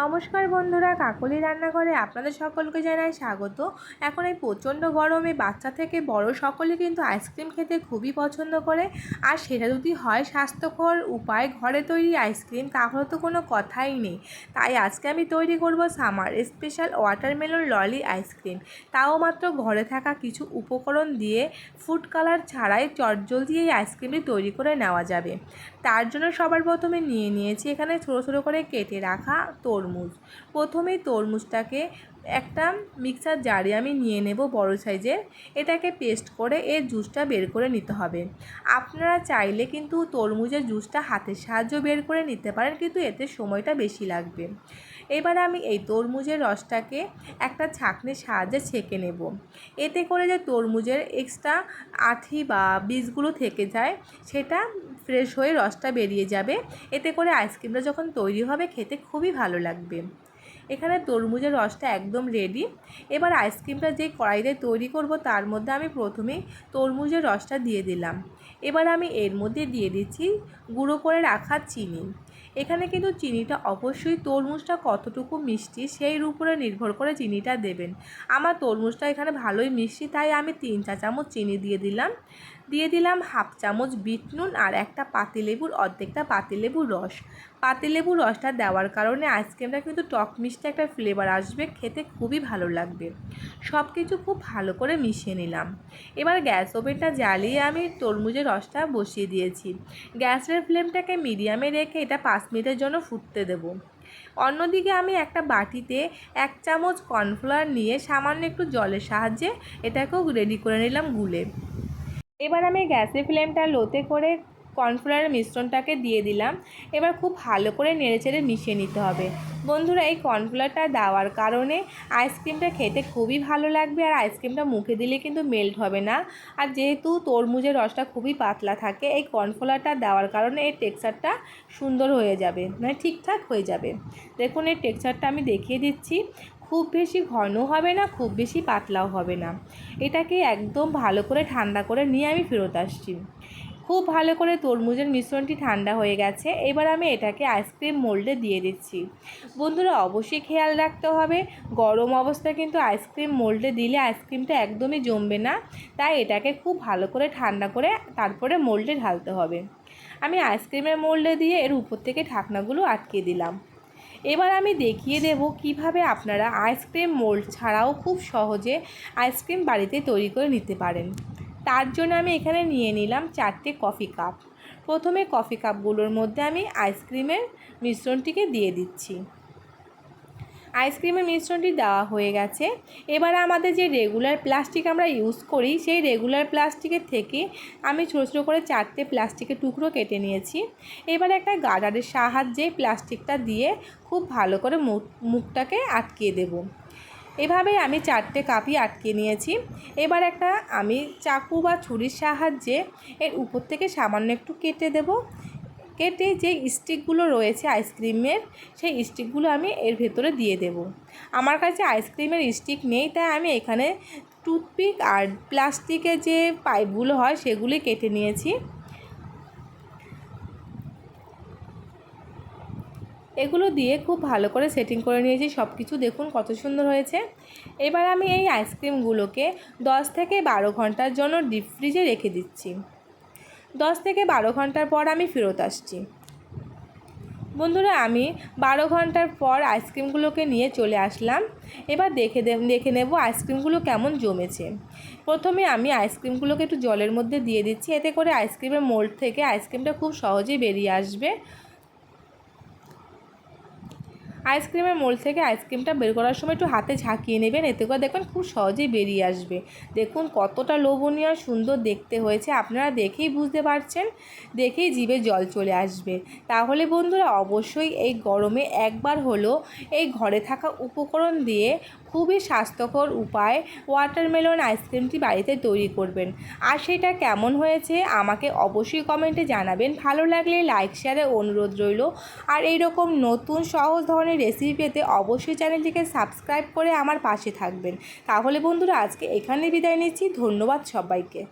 নমস্কার বন্ধুরা, কাকলি রান্নাঘরে আপনাদের সকলকে জানাই স্বাগত। এখন এই প্রচণ্ড গরমে বাচ্চা থেকে বড় সকলে কিন্তু আইসক্রিম খেতে খুবই পছন্দ করে। আর সেটা যদি হয় স্বাস্থ্যকর উপায় ঘরে তৈরি আইসক্রিম, তাহলে তো কোনো কথাই নেই। তাই আজকে আমি তৈরি করব summer special watermelon lolly ice cream. তাও মাত্র ঘরে থাকা কিছু উপকরণ দিয়ে ফুড কালার ছাড়াই চটজলদি এই আইসক্রিমটি তৈরি করে নেওয়া যাবে। তার জন্য সবার প্রথমে নিয়ে নিয়েছি এখানে ছোটো ছোটো করে কেটে রাখা তরমুজ। প্রথমেই তরমুজটাকে একটা মিক্সার জারে আমি নিয়ে নেব বড় সাইজের। এটাকে পেস্ট করে এর জুসটা বের করে নিতে হবে। আপনারা চাইলে কিন্তু তরমুজের জুসটা হাতের সাহায্য বের করে নিতে পারেন, কিন্তু এতে সময়টা বেশি লাগবে। এবার আমি এই তরমুজের রসটাকে একটা ছাঁকনির সাহায্যে ছেঁকে নেব। এতে করে যে তরমুজের এক্সট্রা আঠি বা বীজগুলো থেকে যায়, সেটা ফ্রেশ হয়ে রসটা বেরিয়ে যাবে। এতে করে আইসক্রিমটা যখন তৈরি হবে, খেতে খুবই ভালো লাগবে। এখানে তরমুজের রসটা একদম রেডি এবার আইসক্রিমটা যে কড়াইতে তৈরি করব, তার মধ্যে আমি প্রথমেই তরমুজের রসটা দিয়ে দিলাম। এবার আমি এর মধ্যে দিয়ে দিচ্ছি গুঁড়ো করে রাখা চিনি। এখানে কিন্তু চিনিটা অবশ্যই তরমুজটা কতটুকু মিষ্টি সেই উপরে নির্ভর করে চিনিটা দেবেন। আমার তরমুজটা এখানে ভালোই মিষ্টি, তাই আমি তিন চা চামচ চিনি দিয়ে দিলাম। দিয়ে দিলাম হাফ চামচ বিট নুন আর একটা পাতিলেবুর অর্ধেকটা পাতিলেবুর রস। পাতিলেবুর রসটা দেওয়ার কারণে আইসক্রিমটা কিন্তু টক মিষ্টি একটা ফ্লেভার আসবে, খেতে খুবই ভালো লাগবে। সব কিছু খুব ভালো করে মিশিয়ে নিলাম। এবার গ্যাস ওভেনটা জ্বালিয়ে আমি তরমুজের রসটা বসিয়ে দিয়েছি। গ্যাসের ফ্লেমটাকে মিডিয়ামে রেখে এটা পাঁচ মিনিটের জন্য ফুটতে দেবো। অন্যদিকে আমি একটা বাটিতে এক চামচ কর্নফ্লাওয়ার নিয়ে সামান্য একটু জলের সাহায্যে এটাকেও রেডি করে নিলাম গুলে। এবার আমি গ্যাসের ফ্লেমটা লোতে করে কর্নফ্লাওয়ারের মিশ্রণটাকে দিয়ে দিলাম। এবার খুব ভালো করে নেড়েচেড়ে মিশিয়ে নিতে হবে। বন্ধুরা, এই কর্নফ্লাওয়ারটা দেওয়ার কারণে আইসক্রিমটা খেতে খুবই ভালো লাগবে আর আইসক্রিমটা মুখে দিলে কিন্তু মেল্ট হবে না। আর যেহেতু তরমুজের রসটা খুবই পাতলা থাকে, এই কর্নফ্লাওয়ারটা দেওয়ার কারণে এই টেক্সচারটা সুন্দর হয়ে যাবে মানে ঠিকঠাক হয়ে যাবে। দেখুন এই টেক্সচারটা আমি দেখিয়ে দিচ্ছি। খুব বেশি ঘন হবে না, খুব বেশি পাতলাও হবে না। এটাকে একদম ভালো করে ঠান্ডা করে নিয়ে আমি ফেরত আসছি। খুব ভালো করে তরমুজের মিশ্রণটি ঠান্ডা হয়ে গেছে। এবার আমি এটাকে আইসক্রিম মোল্ডে দিয়ে দিচ্ছি। বন্ধুরা, অবশ্যই খেয়াল রাখতে হবে, গরম অবস্থায় কিন্তু আইসক্রিম মোল্ডে দিলে আইসক্রিমটা একদমই জমবে না। তাই এটাকে খুব ভালো করে ঠান্ডা করে তারপরে মোল্ডে ঢালতে হবে। আমি আইসক্রিমের মোল্ডে দিয়ে এর উপর থেকে ঢাকনাগুলো আটকে দিলাম। এবার আমি দেখিয়ে দেব কীভাবে আপনারা আইসক্রিম মোল্ড ছাড়াও খুব সহজে আইসক্রিম বাড়িতে তৈরি করে নিতে পারেন। তার জন্য আমি এখানে নিয়ে নিলাম চারটে কফি কাপ। প্রথমে কফি কাপগুলোর মধ্যে আমি আইসক্রিমের মিশ্রণটিকে দিয়ে দিচ্ছি। আইসক্রিমের মিশ্রণটি দেওয়া হয়ে গেছে। এবার আমাদের যে রেগুলার প্লাস্টিক আমরা ইউজ করি, সেই রেগুলার প্লাস্টিকের থেকে আমি ছোটো ছোটো করে চারটে প্লাস্টিকের টুকরো কেটে নিয়েছি। এবার একটা গার্ডারের সাহায্যে প্লাস্টিকটা দিয়ে খুব ভালো করে মুখটাকে আটকিয়ে দেবো। এভাবে আমি চারটে কাপই আটকে নিয়েছি। এবার একটা আমি চাকু বা ছুরির সাহায্যে এর উপর থেকে সামান্য একটু কেটে দেব। কেটে যে স্টিকগুলো রয়েছে আইসক্রিমের, সেই স্টিকগুলো আমি এর ভেতরে দিয়ে দেব। আমার কাছে আইসক্রিমের স্টিক নেই, তাই আমি এখানে টুথপিক আর প্লাস্টিকের যে পাইপগুলো হয়, সেগুলি কেটে নিয়েছি। এগুলো দিয়ে খুব ভালো করে সেটিং করে নিয়েছি সব কিছু দেখুন কত সুন্দর হয়েছে। এবার আমি এই আইসক্রিমগুলোকে দশ থেকে বারো ঘণ্টার জন্য ডিপ ফ্রিজে রেখে দিচ্ছি। দশ থেকে বারো ঘণ্টার পর আমি ফেরত আসছি। বন্ধুরা, আমি বারো ঘণ্টার পর আইসক্রিমগুলোকে নিয়ে চলে আসলাম। এবার দেখে দেখে নেব আইসক্রিমগুলো কেমন জমেছে। প্রথমে আমি আইসক্রিমগুলোকে একটু জলের মধ্যে দিয়ে দিচ্ছি, এতে করে আইসক্রিমের মোল্ড থেকে আইসক্রিমটা খুব সহজেই বেরিয়ে আসবে। আইসক্রিমের মোল থেকে আইসক্রিমটা বের করার সময় একটু হাতে ঝাঁকিয়ে নেবেন, এতে করে দেখবেন খুব সহজেই বেরিয়ে আসবে। দেখুন কতটা লোভনীয় সুন্দর দেখতে হয়েছে, আপনারা দেখেই বুঝতে পারছেন, দেখেই জিভে জল চলে আসবে। তাহলে বন্ধুরা, অবশ্যই এই গরমে একবার হলো এই ঘরে থাকা উপকরণ দিয়ে খুবই স্বাস্থ্যকর উপায় ওয়াটারমেলন আইসক্রিমটি বাড়িতে তৈরি করবেন। আর সেটা কেমন হয়েছে আমাকে অবশ্যই কমেন্টে জানাবেন। ভালো লাগলে লাইক শেয়ারে অনুরোধ রইল। আর এইরকম নতুন সহজ ধরনের রেসিপি পেতে অবশ্যই চ্যানেলটিকে সাবস্ক্রাইব করে আমার পাশে থাকবেন। তাহলে বন্ধুরা, আজকে এখানে বিদায় নিচ্ছি। ধন্যবাদ সবাইকে।